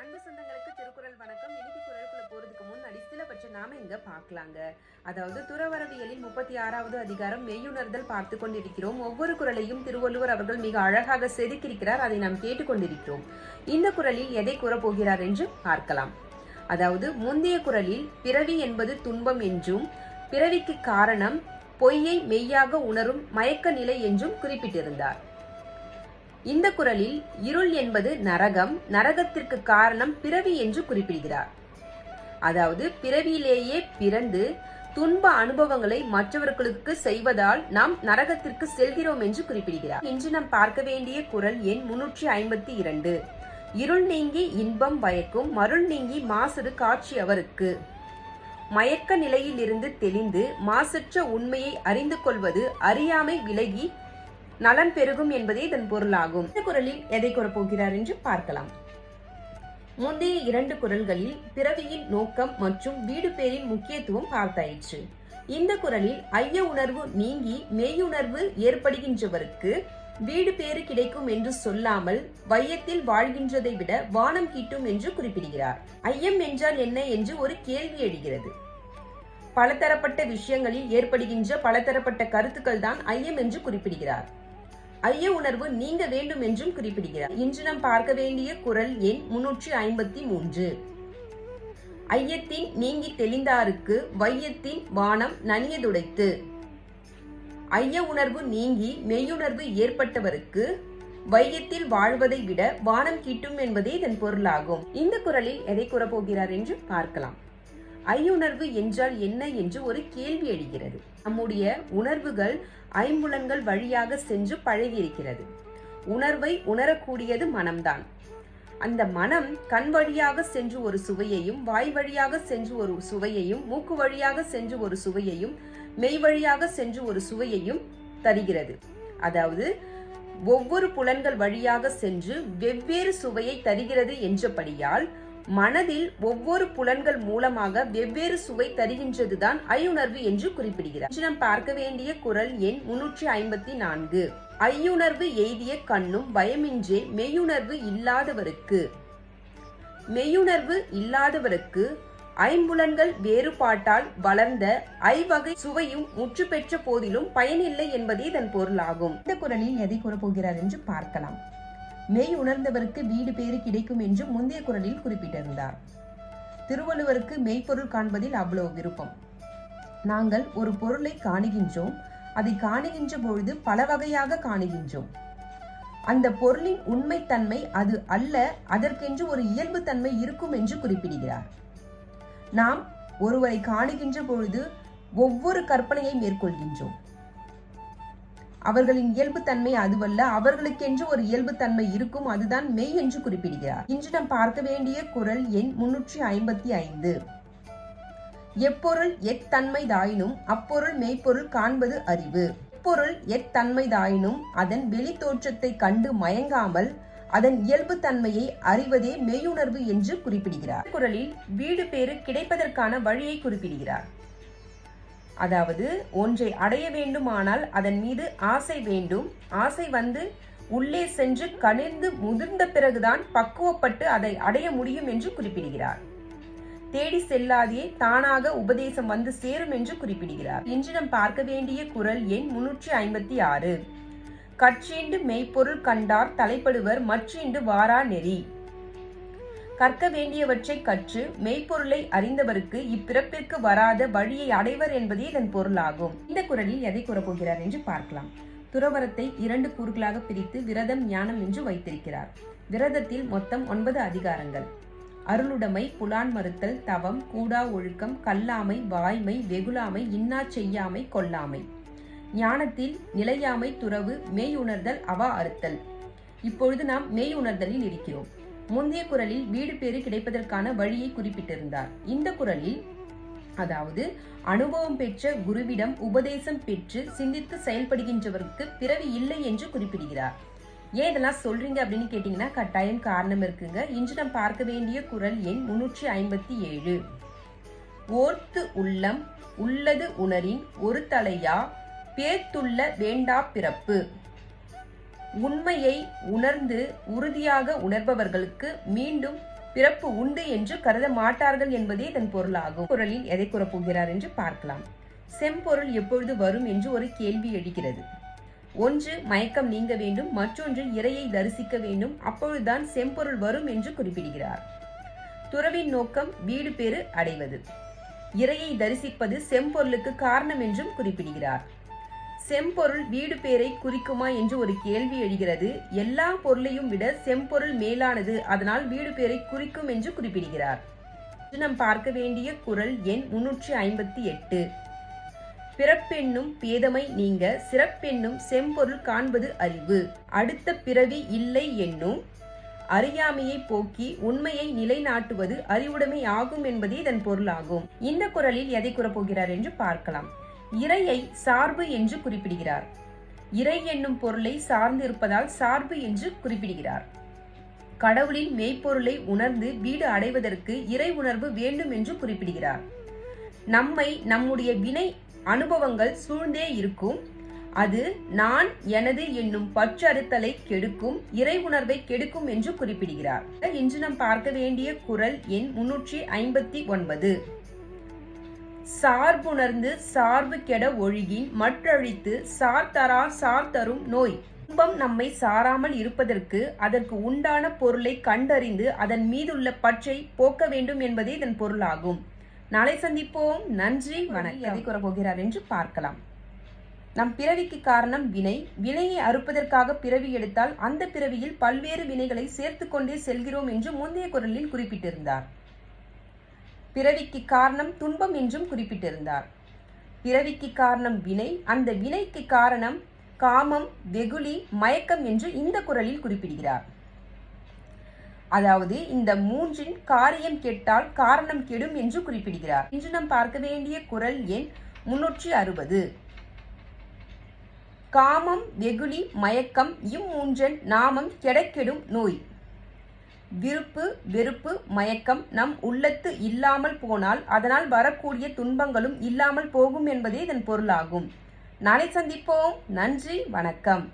அன்பு சொந்தங்களுக்கு திருக்குறள் வணக்கம். இன்னைக்கு குரலுக்குள்ள போறதுக்கு முன்னாடி சிலவற்றை நாம இங்க பார்க்கலாங்க. அதாவது துறவரவியலின் முப்பத்தி ஆறாவது அதிகாரம் மெய்யுணர்தல் பார்த்து கொண்டிருக்கிறோம். ஒவ்வொரு குரலையும் திருவள்ளுவர் அவர்கள் மிக அழகாக செதுக்கியிருக்கிறார். அதை நாம் கேட்டுக்கொண்டிருக்கிறோம் இந்த குரலில் எதை கூறப்போகிறார் என்று பார்க்கலாம். அதாவது முந்தைய குரலில் பிறவி என்பது துன்பம் என்றும் பிறவிக்கு காரணம் பொய்யை மெய்யாக உணரும் மயக்க நிலை என்றும் குறிப்பிட்டிருந்தார். இந்த குரலில் இருள் என்பது நரகம் நரகத்திற்கு காரணம் பிறவி என்று குறிப்பிடுகிறார். அதாவது பிறவியிலேயே பிறந்து துன்ப அனுபவங்களை மற்றவர்களுக்கு செய்வதால் நாம் நரகத்திற்கு செல்கிறோம் என்று குறிப்பிடுகிறார். இன்று நாம் பார்க்க வேண்டிய குரல் எண் முன்னூற்றி ஐம்பத்தி இரண்டு. இருள் நீங்கி இன்பம் பயக்கும் மருள் நீங்கி மாசறு காட்சி அவருக்கு. மயக்க நிலையில் இருந்து தெளிந்து மாசற்ற உண்மையை அறிந்து கொள்வது அறியாமை விலகி நலன் பெருகும் என்பதே இதன் பொருளாகும். இந்த குரலில் எதை கூறப்போகிறார் என்று பார்க்கலாம். முந்தைய இரண்டு குரல்களில் பிறவியின் நோக்கம் மற்றும் வீடு பேரின் முக்கியத்துவம் பார்த்தாயிற்று. இந்த குரலில் ஐய உணர்வு நீங்கி மெய்யுணர்வு ஏற்படுகின்றவருக்கு வீடு பேறு கிடைக்கும் என்று சொல்லாமல் வையத்தில் வாழ்கின்றதை விட வானம் கிட்டும் என்று குறிப்பிடுகிறார். ஐயம் என்றால் என்ன என்று ஒரு கேள்வி எழுகிறது. பலதரப்பட்ட விஷயங்களில் ஏற்படுகின்ற பலதரப்பட்ட கருத்துக்கள் தான் ஐயம் என்று குறிப்பிடுகிறார். ஐய உணர்வு நீங்க வேண்டும் என்றும் குறிப்பிடுகிறார். இன்று நாம் பார்க்க வேண்டிய குரல் எண் முன்னூற்றி ஐம்பத்தி மூன்று. ஐயத்தின் நீங்கி தெளிந்தாருக்கு வையத்தின் வானம் நனியதுடைத்து ஐய உணர்வு நீங்கி மெய்யுணர்வு ஏற்பட்டவருக்கு வையத்தில் வாழ்வதை விட வானம் கிட்டும் என்பதே இதன் பொருளாகும். இந்த குரலில் எதை கூறப்போகிறார் என்று பார்க்கலாம். ஐயுணர்வு என்றால் என்ன என்று ஒரு கேள்வி எழுகிறது. நம்முடைய உணர்வுகள் ஐம்புலன்கள் வழியாக சென்று பழகியிருக்கிறது. உணர்வை உணரக்கூடியது மனம்தான். அந்த மனம் கண் வழியாக சென்று ஒரு சுவையையும் வாய் வழியாக சென்று ஒரு சுவையையும் மூக்கு வழியாக சென்று ஒரு சுவையையும் மெய் வழியாக சென்று ஒரு சுவையையும் தருகிறது. அதாவது ஒவ்வொரு புலன்கள் வழியாக சென்று வெவ்வேறு சுவையை தருகிறது என்றபடியால் மனதில் ஒவ்வொரு புலன்கள் மூலமாக வெவ்வேறு சுவை தருகின்றதுதான் ஐயுணர்வு என்று குறிப்பிடுகிறார். நாம் பார்க்க வேண்டிய குரல் எண் முன்னூற்றி ஐம்பத்தி நான்கு. ஐயுணர்வு எய்திய கண்ணும் பயமின்றே மெய்யுணர்வு இல்லாதவருக்கு. மெய்யுணர்வு இல்லாதவருக்கு ஐம்புலன்கள் வேறுபாட்டால் வளர்ந்த ஐவகை சுவையும் முற்று பெற்ற போதிலும் பயனில்லை என்பதே இதன் பொருளாகும். இந்த குரலில் எதை கூறப்போகிறார் என்று பார்க்கலாம். மெய் உணர்ந்தவருக்கு வீடு பேறு கிடைக்கும் என்று முந்தைய குரலில் குறிப்பிட்டிருந்தார். திருவள்ளுவருக்கு மெய்ப்பொருள் காண்பதில் அவ்வளவு விருப்பம். நாங்கள் ஒரு பொருளை காணுகின்றோம். அதை காணுகின்ற பொழுது பல வகையாக காணுகின்றோம். அந்த பொருளின் உண்மைத்தன்மை அது அல்ல அதற்கென்று ஒரு இயல்பு தன்மை இருக்கும் என்று குறிப்பிடுகிறார். நாம் ஒருவரை காணுகின்ற பொழுது ஒவ்வொரு கற்பனையை மேற்கொள்கின்றோம். அவர்களின் இயல்பு தன்மை அதுவல்ல. அவர்களுக்கென்று ஒரு இயல்பு தன்மை இருக்கும். அதுதான் மெய் என்று குறிப்பிடுகிறார். இன்று நாம் பார்க்க வேண்டிய குரல் எண் முன்னூற்றி ஐம்பத்தி ஐந்து. எப்பொருள் எத்தன்மைதாயினும் அப்பொருள் மெய்ப்பொருள் காண்பது அறிவு. எப்பொருள் எத்தன்மைதாயினும் அதன் வெளி தோற்றத்தை கண்டு மயங்காமல் அதன் இயல்பு தன்மையை அறிவதே மெய்யுணர்வு என்று குறிப்பிடுகிறார். குரலில் வீடு பேறு கிடைப்பதற்கான வழியை குறிப்பிடுகிறார். அதாவது ஒன்றை அடைய வேண்டுமானால் அதன் மீது ஆசை வேண்டும். ஆசை வந்து உள்ளே சென்று கனிந்து முதிர்ந்த பிறகுதான் பக்குவப்பட்டு அதை அடைய முடியும் என்று குறிப்பிடுகிறார். தேடி செல்லாதே தானாக உபதேசம் வந்து சேரும் என்று குறிப்பிடுகிறார். இன்று நாம் பார்க்க வேண்டிய குரல் எண் முன்னூற்றி ஐம்பத்தி ஆறு. கற்றீண்டு மெய்ப்பொருள் கண்டார் தலைப்படுவர் மற்றீண்டு வாரா நெறி. கற்க வேண்டியவற்றை கற்று மெய்ப்பொருளை அறிந்தவருக்கு இப்பிறப்பிற்கு வராத வழியை அடைவர் என்பதே இதன் பொருளாகும். இந்த குரலில் எதை கூறப்போகிறார் என்று பார்க்கலாம். துறவரத்தை இரண்டு கூறுகளாக பிரித்து விரதம் ஞானம் என்று வைத்திருக்கிறார். விரதத்தில் மொத்தம் ஒன்பது அதிகாரங்கள். அருளுடைமை புலான் மறுத்தல் தவம் கூடா ஒழுக்கம் கல்லாமை வாய்மை வெகுளாமை இன்னா செய்யாமை கொல்லாமை. ஞானத்தில் நிலையாமை துறவு மெய் உணர்தல் அவா அறுத்தல். இப்பொழுது நாம் மெய் உணர்தலில் இருக்கிறோம். முந்தைய குரலில் வீடு பேறு கிடைப்பதற்கான வழியை குறிப்பிட்டிருந்தார். இந்த குரலில் அதாவது அனுபவம் பெற்ற குருவிடம் உபதேசம் பெற்று சிந்தித்து செயல்படுகின்றவருக்கு பிறவி இல்லை என்று குறிப்பிடுகிறார். ஏன் இதெல்லாம் சொல்றீங்க அப்படின்னு கேட்டீங்கன்னா கட்டாயம் காரணம் இருக்குங்க. இன்று நாம் பார்க்க வேண்டிய குரல் எண் முன்னூற்றி ஐம்பத்தி ஏழு. ஓர்த்து உள்ளம் உள்ளது உணரின் ஒரு தலையா பேத்துள்ள வேண்டா பிறப்பு. உண்மையை உணர்ந்து உறுதியாக உணர்பவர்களுக்கு மீண்டும் பிறப்பு உண்டு என்று கருத மாட்டார்கள் என்பதே இதன் பொருளாகும். குரலில் எதை கூறப்போகிறார் என்று பார்க்கலாம். செம்பொருள் எப்பொழுது வரும் என்று ஒரு கேள்வி எழுகிறது. ஒன்று மயக்கம் நீங்க வேண்டும். மற்றொன்று இறையை தரிசிக்க வேண்டும். அப்பொழுதுதான் செம்பொருள் வரும் என்று குறிப்பிடுகிறார். துறவின் நோக்கம் வீடு பேறு அடைவது. இறையை தரிசிப்பது செம்பொருளுக்கு காரணம் என்றும் குறிப்பிடுகிறார். செம்பொருள் வீடு பேரை குறிக்குமா என்று ஒரு கேள்வி எழுகிறது. எல்லா பொருளையும் விட செம்பொருள் மேலானது அதனால் வீடு பேரை குறிக்கும் என்று குறிப்பிடுகிறார். இன்று நாம் பார்க்க வேண்டிய குரல் எண் முன்னூற்றி ஐம்பத்தி எட்டு. பிறப்பென்னும் பேதமை நீங்க சிறப்பென்னும் செம்பொருள் காண்பது அறிவு. அடுத்த பிறவி இல்லை என்னும் அறியாமையை போக்கி உண்மையை நிலைநாட்டுவது அறிவுடைமை ஆகும் என்பதே இதன் பொருளாகும். இந்த குரலில் எதை கூறப்போகிறார் என்று பார்க்கலாம். இறையை சார்பு என்று குறிப்பிடுகிறார். இறை என்னும் பொருளை சார்ந்து இருப்பதால் சார்பு என்று குறிப்பிடுகிறார். கடவுளின் மெய்ப்பொருளை உணர்ந்து வீடு அடைவதற்கு இறை உணர்வு வேண்டும் என்று குறிப்பிடுகிறார். நம்மை நம்முடைய வினை அனுபவங்கள் சூழ்ந்தே இருக்கும். அது நான் எனது என்னும் பற்றறுத்தலை கெடுக்கும் இறை உணர்வை கெடுக்கும் என்று குறிப்பிடுகிறார். இன்று நாம் பார்க்க வேண்டிய குரல் எண் முன்னூற்றி ஐம்பத்தி ஒன்பது. சார்புணர்ந்து சார்பு கெட ஒழுகி மற்றழித்து சார் தரா சார் தரும் நோய். துன்பம் நம்மை சாராமல் இருப்பதற்கு அதற்கு உண்டான பொருளை கண்டறிந்து அதன் மீதுள்ள பற்றை போக்க வேண்டும் என்பதே இதன் பொருளாகும். நாளை சந்திப்போம். நன்றி. வணக்கம். எதை கூற போகிறார் என்று பார்க்கலாம். நம் பிறவிக்கு காரணம் வினை. வினையை அறுப்பதற்காக பிறவி எடுத்தால் அந்த பிறவியில் பல்வேறு வினைகளை சேர்த்து கொண்டே செல்கிறோம் என்று முந்தைய குரலில் குறிப்பிட்டிருந்தார். பிறவிக்கு காரணம் துன்பம் என்றும் குறிப்பிட்டிருந்தார். பிறவிக்கு காரணம் வினை அந்த வினைக்கு காரணம் காமம் வெகுளி மயக்கம் என்று இந்த குரலில் குறிப்பிடுகிறார். அதாவது இந்த மூன்றின் காரியம் கெட்டால் காரணம் கெடும் என்று குறிப்பிடுகிறார். இன்று நாம் பார்க்க வேண்டிய குரல் எண் முன்னூற்றி அறுபது. காமம் வெகுளி மயக்கம் இம்மூன்றன் நாமம் கெடக்கெடும் நோய். விருப்பு வெறுப்பு மயக்கம் நம் உள்ளத்து இல்லாமல் போனால் அதனால் வரக்கூடிய துன்பங்களும் இல்லாமல் போகும் என்பதே இதன் பொருளாகும். நாளை சந்திப்போம். நன்றி வணக்கம்.